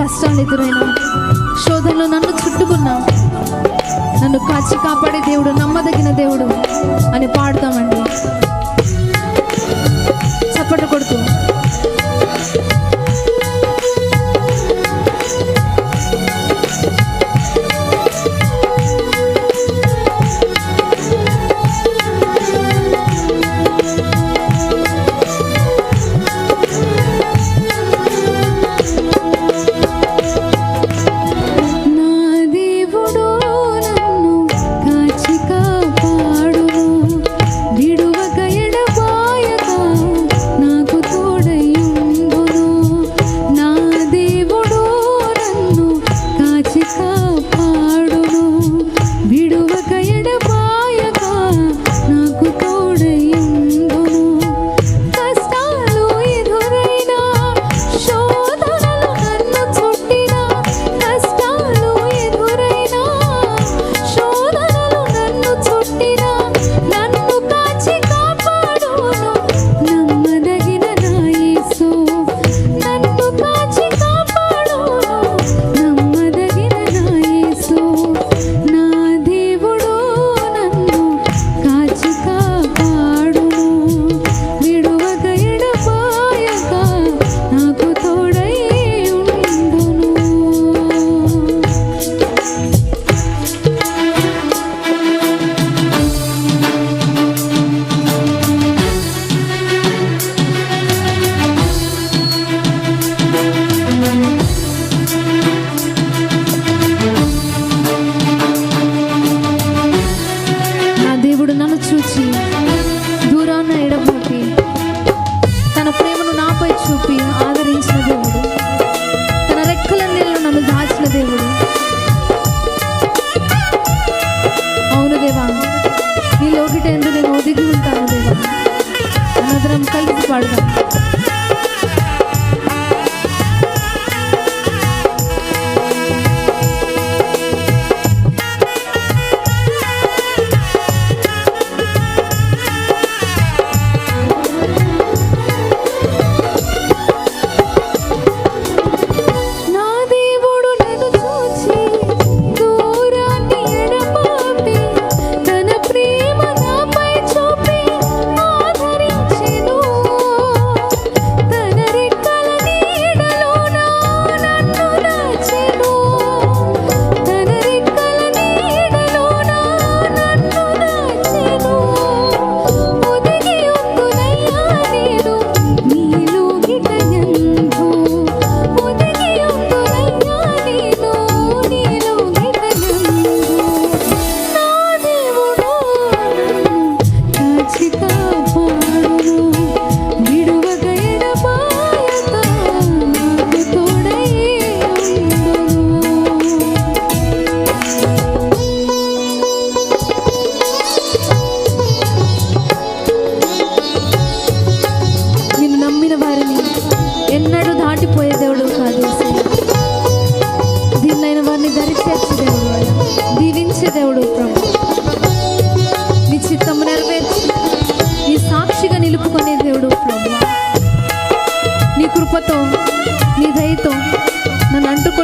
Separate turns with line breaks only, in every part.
కష్టాలు ఎదురైనా శోధనలు నన్ను చుట్టుకున్నావు నన్ను కాచి కాపాడే దేవుడు నమ్మదగిన దేవుడు అని పాడతామండి.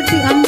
去安排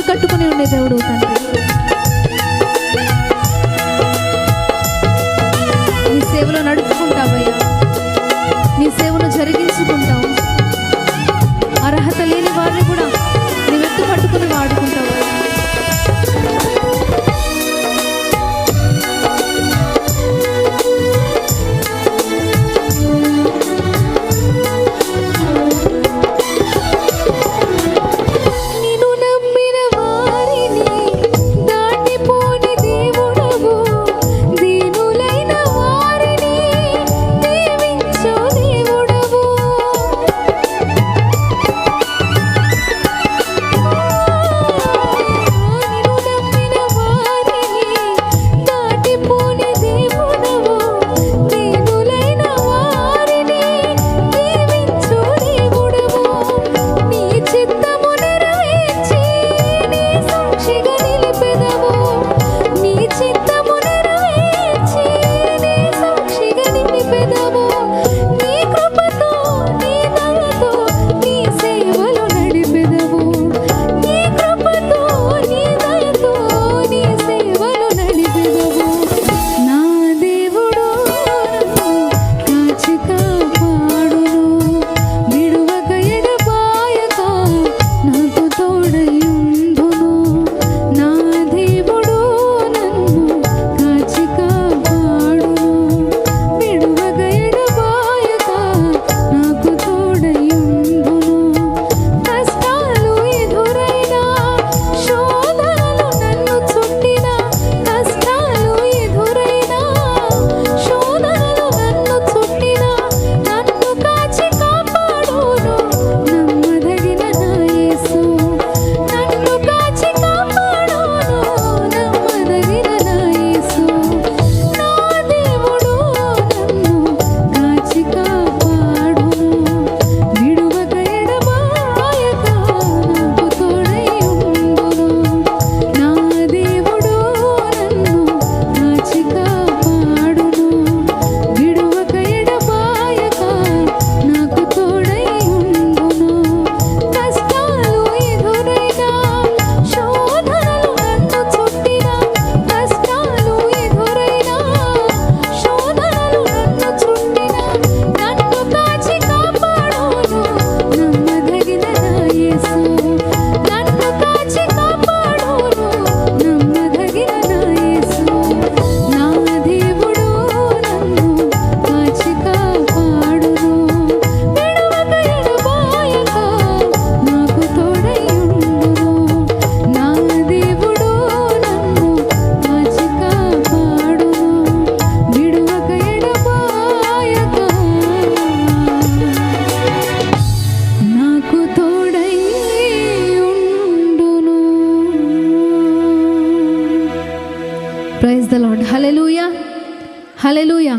ஹலலூயா